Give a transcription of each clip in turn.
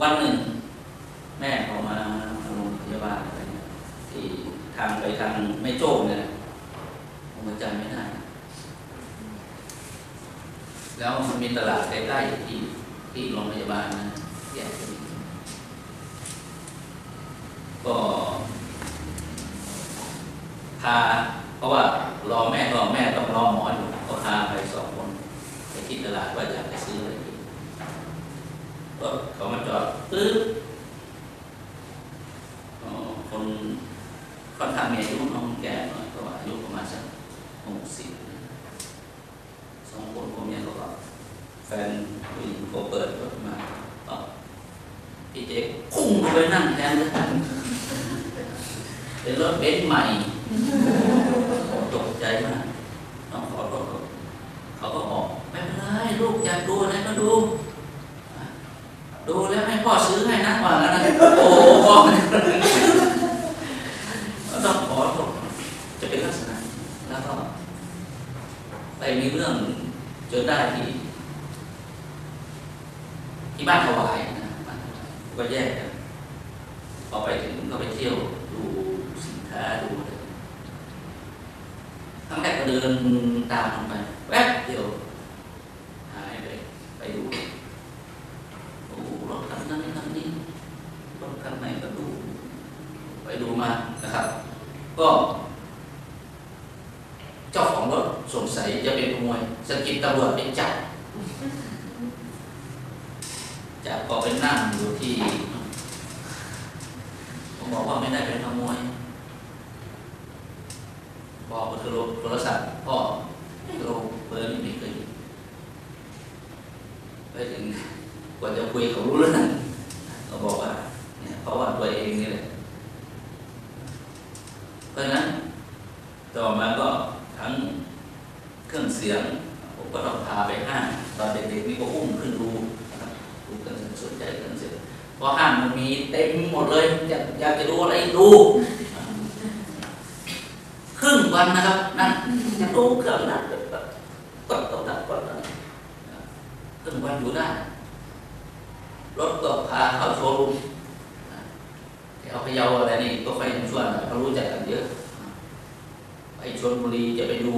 วันหนึ่ง แม่เขามาโรงพยาบาลอะไรเนี่ยที่ทางไปทางไม่โจ้เนี่ยผมจำไม่ได้ แล้วมันมีตลาดใกล้ๆที่ที่โรงพยาบาลนะแยกก็พาเพราะว่ารอแม่รอแม่ต้องรอหมออยู่ก็พาไปสองคนไปที่ตลาดว่าอยากไปซื้ออะไรกินก็เขามาจอดปึ๊บอ๋อคนค่อนข้างมีอายุน้องแก่หน่อยก็อายุประมาณสักหกสิบสองคนผมเนี่ยก็ แฟนผู้หญิงเขาเปิดรถมาต่อพี่เจ๊พุ่งลงไปนั่งแทนเลยเป็นรถเบนซ์ใหม่ตกใจมากต้องขอโทษเขาก็บอกไม่เป็นไรลูกอยาก ดูอะไรก็ดู ดูแล้วให้พ่อซื้อให้นะว่างั้นนะโอ้พ่อก็ต้องขอโทษจะเป็นลักษณะแล้วก็ไปมีเรื่องจนได้ที่ที่บ้านถวายนะบ้านถวายก็แยกกันพอไปถึงก็ไปเที่ยวดูสินค้าดูอะไรครั้งแรกก็เดินตามมันไปแวบเดียวหายไปไปดูโอ้รถคันนั้นคันนี้รถคันไหนก็ดู ไปดูมา นะครับ ก็เจ้าของรถสงสัยจะเป็นขโมยสกิดตำรวจไปจับจับก็ไปนั่งอยู่ที่ผมบอกว่าไม่ได้เป็นขโมยบอกโทรโทรศัพท์พ่อไม่รู้เบอร์นี้ไม่เคยไปถึงกว่าจะคุยเขารู้เรื่องเขาบอกว่าเนี่ยเพราะว่าตัวเองนี่แหละเพราะฉะนั้น ต่อมาก็ทั้งเครื่องเสียง ผมก็ต้องพาไปห้างตอนเด็กๆนี่ก็อุ้มขึ้นดูนะครับดูกันสนใจเครื่องเสียงเพราะห้างมันมีเต็ม หมดเลยอยากอยากจะดูอะไรดูครึ่งวันนะครับ นั่นจะดูเครื่องนั้นกดกดกดกดครึ่งวันอยู่ได้รถก็พาเข้าโชว์รูมเอาพะเยาวอะไรนี่ก็ค่อยชวนเขารู้จักกันเยอะ ไปชนบุรีจะไปดู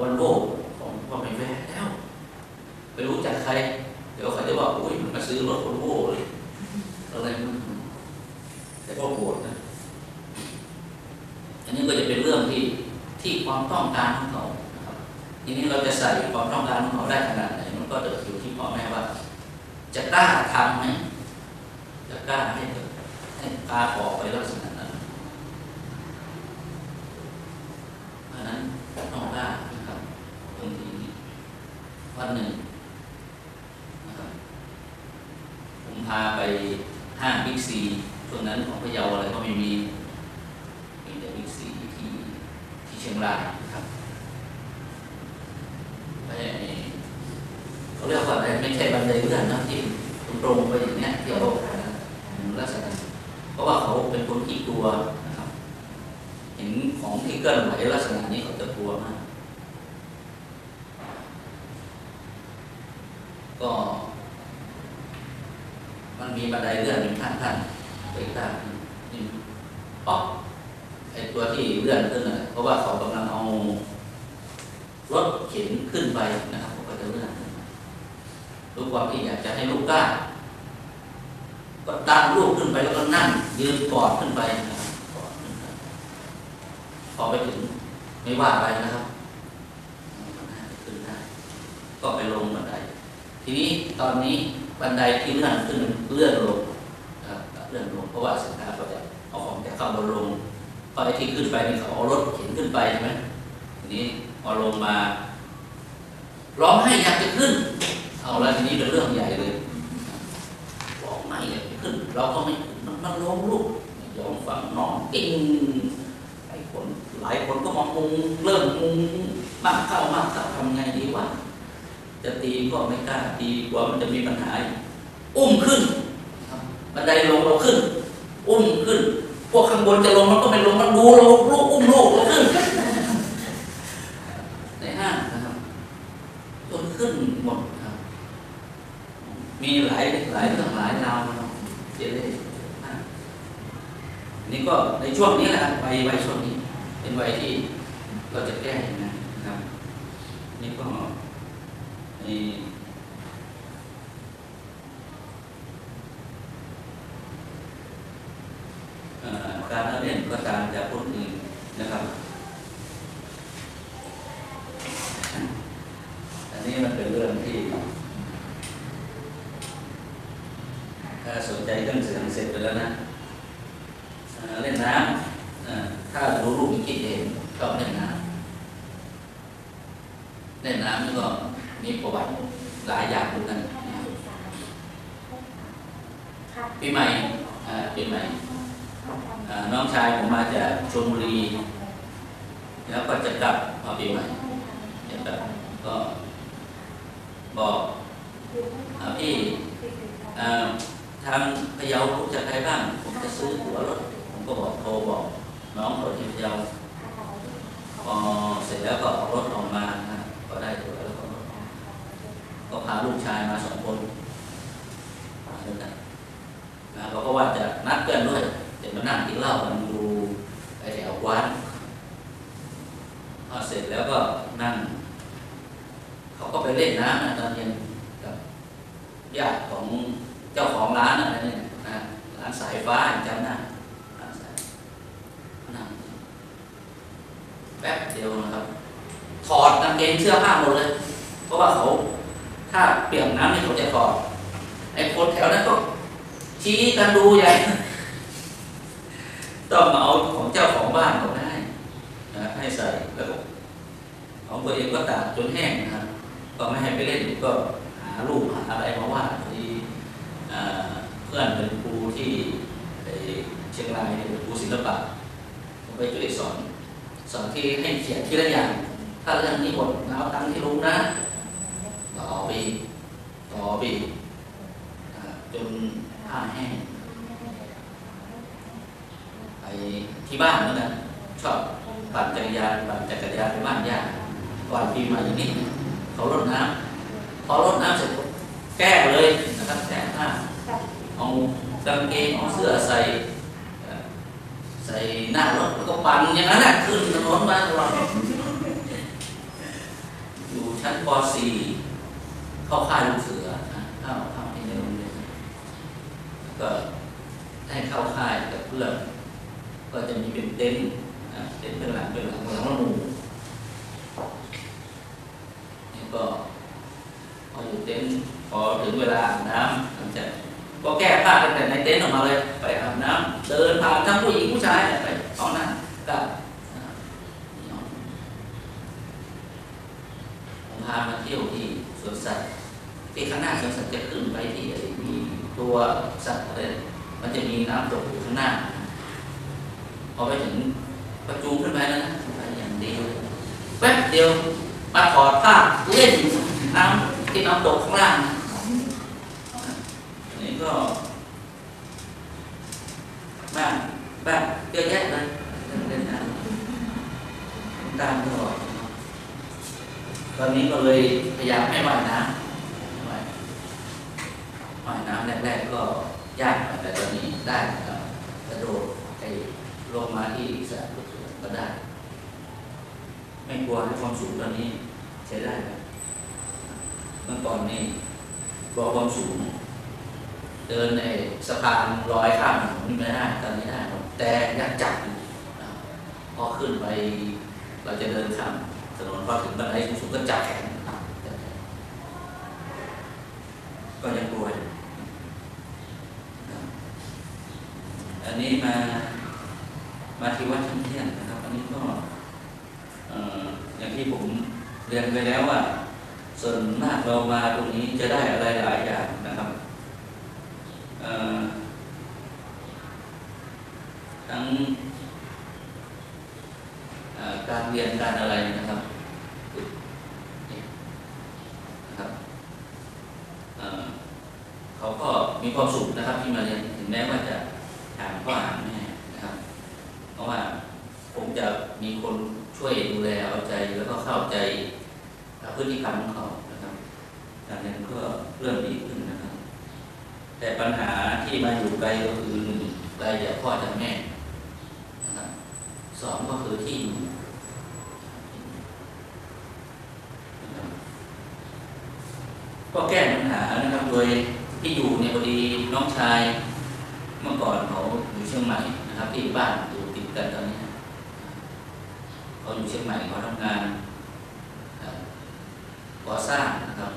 วันโลกของพ่อแม่แม่แล้ว ไปรู้จักใคร เดี๋ยวเขาจะบอกอุ้ยมาซื้อรถวันโลกเลยอะไรมันแต่ ก็โกรธนะอันนี้ก็จะเป็นเรื่องที่ที่ความต้องการของเขานะครับทีนี้เราจะใส่ความต้องการของเขาได้ขนาดไหนมันก็จะอยู่ที่พ่อแม่ว่า จะกล้าทำไหมจะกล้าให้ให้พาออกไปลักษณะนั้นเพราะฉะนั้นต้องกล้านะครับบางทีวันหนึ่งนะครับผมพาไปห้างบิ๊กซี ช่วงนั้นของพะเยาอะไรก็ไม่มีมีแต่บิ๊กซีที่ที่เชียงรายนะครับไปเขาเรียกว่าไรไม่ใช่บันไดเลื่อนนะที่ตรงไปอย่างเนี้ยที่เขาลักษณะเพราะว่าเขาเป็นคนขี้กลัวนะครับ เห็นของที่เคลื่อนไหวลักษณะนี้เขาจะกลัวมากก็ มันมีบันไดเลื่อนเป็นขั้น ขั้นไปตั้งนี่ป๊อกไอตัวที่เลื่อนขึ้นนะเพราะว่าเขากำลังเอารถเข็นขึ้นไปนะครับเขาก็จะเลื่อนขึ้นลูกความที่อยากจะให้ลูกกล้าก็ตั้งลูกขึ้นไปแล้วก็นั่งยืนกอดขึ้นไปนะครับกอดขึ้นไปพอไปถึงไม่ว่าอะไรนะครับขึ้นได้ ก็ไปลงบันได ทีนี้ตอนนี้บันไดที่เลื่อนขึ้นเลื่อนลง เพราะว่าสินค้าก็จะเอาของจากข้างบนลงพอไอ้ที่ขึ้นไปนี่เขาเอารถเข็นขึ้นไปใช่ไหมทีนี้พอลงมาร้องให้อยากจะขึ้น เอาแล้วทีนี้เป็นเรื่องใหญ่เลยร้องไม่อยากจะขึ้น เราก็ไม่มันมันลงลูกยอมฟังนอนกิ้งหลายคนหลายคนก็มามุงเริ่มมุงมากเข้ามากเข้าทำไงดีวะจะตีก็ไม่กล้าตีกลัวมันจะมีปัญหาอุ้มขึ้นบบันไดลงเราขึ้น อุ้มขึ้น พวกข้างบนจะลงมันก็ไม่ลงมันดูเราลูกอุ้มลูกเราขึ้นในห้างนะครับจนขึ้นหมดครับ มีหลายหลายเรื่องหลายราวเนาะเจเล่อ่นี่ก็ในช่วงนี้แหละวัยวัยช่วงนี้ เป็นวัยที่เราจะแก้ยังไงนะครับ นี่ก็ในเอ่อ การเล่นก็ตามจะพูดถึงนะครับ อันนี้มันเป็นเรื่องที่ ถ้าสนใจเรื่องเสียงเสร็จไปแล้วนะเอ่อเล่นน้ำเอ่อถ้ารู้ลูกคิดเองก็เล่นน้ำเล่นน้ำนี่ก็มีประวัติหลายอย่างด้วยกันนะครับปีใหม่อ่าปีใหม่อ่า น้องชายผมมาจากชลบุรี แล้วก็จะกลับมาปีใหม่จะกลับก็บอกอพี่ทางพะเยารู้จักใครบ้าง ผมจะซื้อตั๋วรถ ผมก็บอกโทรบอก น้องเขาที่พะเยาพอเสร็จแล้วก็ออกรถออกมานะก็ได้ตั๋วแล้วก็ก็พาลูกชายมาสองคนมาด้วยกันนะเขาก็ว่าจะนัดเพื่อนด้วย เดี๋ยวมานั่งกินเหล้ากันดูไอ้แถววัดพอเสร็จแล้วก็นั่ง เขาก็ไปเล่นน้ำนะตอนเย็นกับญาติของเจ้าของร้านอะไรเนี่ยนะร้านสายฟ้าจำได้ร้านสายนั่งแป๊บเดียวนะครับ ถอดกางเกงเสื้อผ้าหมดเลย เพราะว่าเขาถ้าเปียกน้ำนี่เขาจะถอดไอ้คนแถวนั้นก็ชี้กันดูใหญ่ ต้องมาเอาของเจ้าของบ้านเขาได้นะให้ใส่แล้วของตัวเองก็ตากจนแห้งนะครับก็ไม่ให้ไปเล่นก็หาลูกหาอะไรมาว่าดที่เพื่อนเป็นครูที่เชียงรายเป็นครูศิลปะผมไปช่วยสอนสอนที่ให้เขียนทีละอย่าง ถ้าเรื่องนี้หมดเอาตังค์ที่รู้นะต่อไปอีกต่อไปอีกอ่าจนผ้าแห้งไปที่ บ้านเหมือนกันชอบปั่นจักรยานปั่นจักรยานไปบ้านญาติก่อนปีใหม่อย่างนี้เขารดน้ำพอรดน้ำเสร็จแก้เลยนะครับแก้ผ้าเอากางเกงเอาเสื้อใส่ใส่หน้ารถแล้วก็ปั่นอย่างนั้นแหละขึ้นถนนมาตลอดอยู่ชั้นป .4 เข้าค่ายลูกเสือนะเข้าเข้าในโรงเรียนแล้วก็ได้เข้าค่ายกับเพื่อน ก็จะมีเป็นเต็นท์เต็นท์เป็นหลังเป็นหลังหลังละหมู่นี่ก็พออยู่เต็นท์พอถึงเวลาอาบน้ำหลังจากก็แก้ผ้าตั้งแต่ในเต็นท์ออกมาเลยไปอาบน้ำเดินผ่านทั้งผู้หญิงผู้ชายไปห้องน้ำกลับนะครับนี่ห้องผมพามาเที่ยวที่สวนสัตว์ที่ข้างหน้าสวนสัตว์จะขึ้นไปที่มีตัวสัตว์อะไรมันจะมีน้ำตกอยู่ข้างหน้า อไปถึงประจูงขึ้นไปแล้วนะไปอย่างเดียวแป๊บเดียวมาถอดผ้าเล่นน้ำที่น้ำตกข้างล่างอันนี้ก็บ้านบ้านเยอะแยะเลยเล่นน้ำตามตลอดตอนนี้ก็เลยพยายามให้ว่ายน้ำว่ายน้ำแรกๆก็ยากหน่อยแต่ตอนนี้ได้กระโดด ลงมาที่สระก็ได้ ไม่กลัวให้ความสูงตอนนี้ใช้ได้ครับเมื่อก่อนนี่กลัวความสูง เดินในสะพานลอยข้ามถนนนี่ไม่ได้ตอนนี้ได้แต่ยังจับอยู่พอขึ้นไปเราจะเดินข้ามถนนพอถึงบันไดสูงก็จับแขนก็ยังกลัวอันนี้มา มาที่วัดช่างเที่ยงนะครับ อันนี้ก็ออย่างที่ผมเรียนไปแล้วว่า ส่วนมากเรามาตรงนี้จะได้อะไรหลายอย่างนะครับทั้งการเรียนการอะไรนะครับนะครับเขาก็มีความสุขนะครับที่มาเรียนถึงแม้ว่าจะถามพ่อถามแม่นะครับ เพราะว่า ผมจะ มีคนช่วยดูแลเอาใจแล้วก็เข้าใจพฤติกรรมของเขานะครับการเรียนก็เริ่มดีขึ้นนะครับ แต่ปัญหาที่มาอยู่ไกลก็คือหนึ่งไกลจากพ่อจากแม่นะครับสองก็คือที่อยู่ก็แก้ปัญหานะครับ โดยที่อยู่ในพอดีน้องชายเมื่อก่อนเขาอยู่เชียงใหม่นะครับ ที่บ้านอยู่ติดกันตอนนี้ เขาอยู่เชียงใหม่เขาทำงานก่อสร้างนะครับ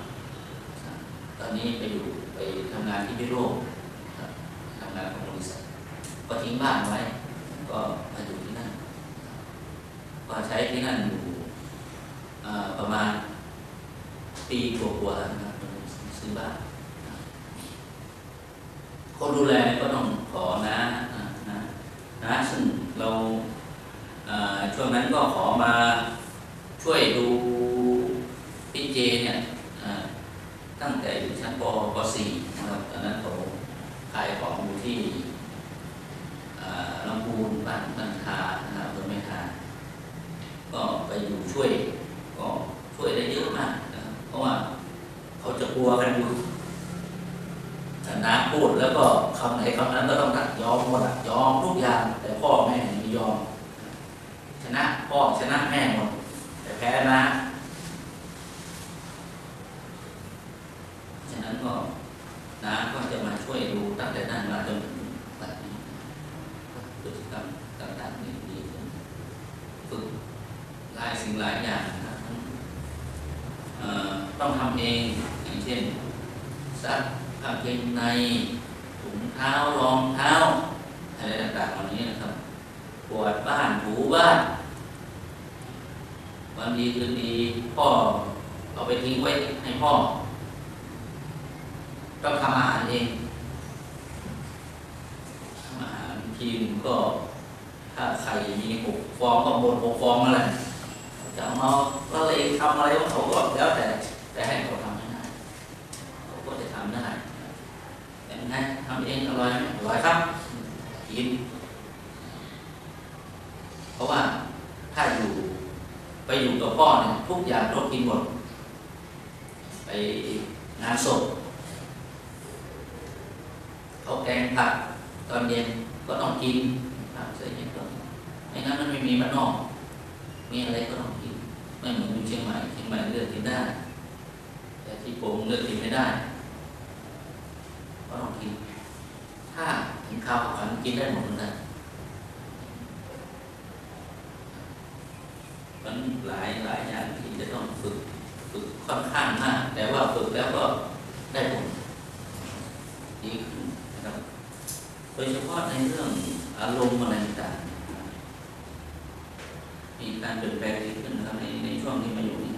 ตอนนี้ไปอยู่ไปทำงานที่พิโรธทำงานของบริษัทก็ทิ้งบ้านไว้ ก็มาอยู่ที่นั่นก็ใช้ที่นั่นอยู่ประมาณปีกว่าๆนะครับซื้อบ้านคนดูแลก็ต้องขอนะนะนะนะซึ่งเรา ช่วงนั้นก็ขอมาช่วยดูพี่เจเนี่ยตั้งแต่อยู่ชั้นปป .4 นะครับตอนนั้นเขาขายของอยู่ที่ลำพูนบ้านบ้านคานะครับอำเภอแม่คาก็ไปอยู่ช่วยก็ช่วยได้เยอะมากนะเพราะว่าเขาจะกลัวกันอยู่แต่น้าพูดแล้วก็คำไหนคำนั้นก็ต้องตัดยอมหมดยอมทุกอย่างแต่พ่อแม่ไม่ยอม พ่อชนะแม่หมดแต่แพ้นะฉะนั้นก็น้าก็จะมาช่วยดูตั้งแต่นั้นมาจนถึงปัจจุบันพฤติกรรมต่างๆนี่ดีขึ้นฝึกหลายสิ่งหลายอย่างนะต้องทำเองอย่างเช่นซักกาเกงในถุงเท้ารองเท้าอะไรต่างๆเหล่านี้นะครับปวดบ้านถูบ้าน วันดีคืนดีพ่อเอาไปทิ้งไว้ให้พ่อต้องทำอาหารเองทำอาหารทีหนึงก็ถ้าไข่มีหกฟองก็บนหกฟองอะไรจะเอามาละเลงทำอะไรของเขาก็แล้วแต่ แต่ให้เขาทำให้ได้เขาก็จะทำได้แต่ไงทำเองอร่อยไหมอร่อยครับกิน เพราะว่าถ้าอยู่ ไปอยู่กับพ่อเนี่ย ทุกอย่างต้องกินหมด ไปงานศพเขาแกงผักตอนเย็นก็ต้องกินผักใส่เย็นก็ไม่งั้นมันไม่มีมันนอก มีอะไรก็ต้องกิน ไม่เหมือนอยู่เชียงใหม่เชียงใหม่เลือกกินได้ แต่ที่ผมเลือกกินไม่ได้ก็ต้องกิน ถ้ากินข้าวขันกินได้หมดเหมือนกันมันหลายหลาย จะต้องฝึกฝึกค่อนข้างมาก แต่ว่าฝึกแล้วก็ได้ผลดีขึ้นนะครับโดยเฉพาะในเรื่องอารมณ์อะไรต่างๆมีการเปลี่ยนแปลงดีขึ้นนะครับในในช่วงที่มาอยู่นี่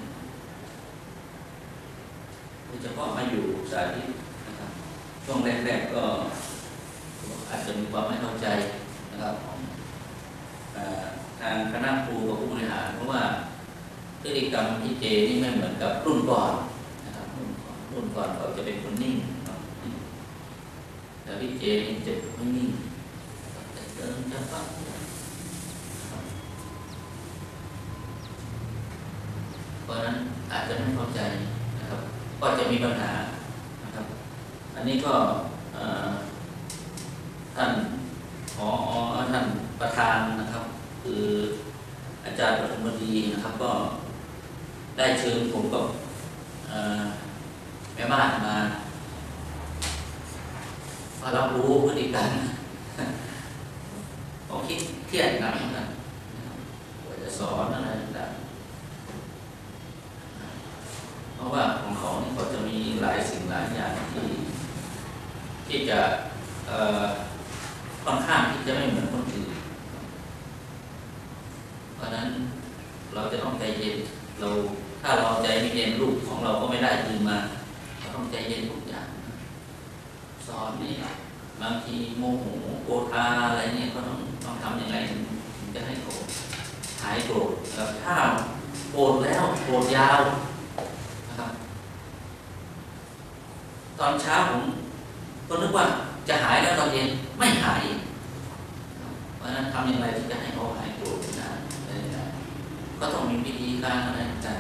โดยเฉพาะมาอยู่สาธิตนะครับช่วงแรก ๆก็อาจจะมีความไม่เข้าใจนะครับของทางคณะครูกับผู้บริหารเพราะว่า พฤติกรรมที่เจนี่ไม่เหมือนกับรุ่นก่อนนะครับรุ่นก่อนรุ่นก่อนเขาจะเป็นคนนิ่งแต่พี่เจนี่จะไม่นิ่งจะเดินจะฟังนะครับเพราะนั้นอาจจะไม่เข้าใจนะครับ ก็จะมีปัญหานะครับ อันนี้ก็ท่านผอท่านประธานนะครับ คืออาจารย์ปฐมบดีนะครับ ก็ ได้เชิญผมกับแม่บ้านมามารับรู้พฤติกรรมผมคิดเครียดหนักเหมือนกันนะครับกว่าจะสอนอะไรต่างๆเพราะว่าของเขาเนี่ยเขาจะมีหลายสิ่งหลายอย่างที่ ที่จะเอ่อค่อนข้างที่จะไม่เหมือนคนอื่น เพราะฉะนั้นเราจะต้องใจเย็น เราถ้าเราใจไม่เย็นลูกของเราก็ไม่ได้คืนมาเราต้องใจเย็น ทุกอย่างสอนนี่บางทีโมโหโกรธาอะไรเนี่ยก็ต้องต้องทำอยังไงถึงจะให้โกรธหายโกรธนะครับถ้าโกรธแล้วโกรธยาวนะครับ ตอนเช้าผมก็นึกว่าจะหายแล้วตอนเย็นไม่หายเพราะนั้นทำอย่างไรที่จะให้เขาหายโกรธนะก็ต้องมีวิธีการอะไรต่าง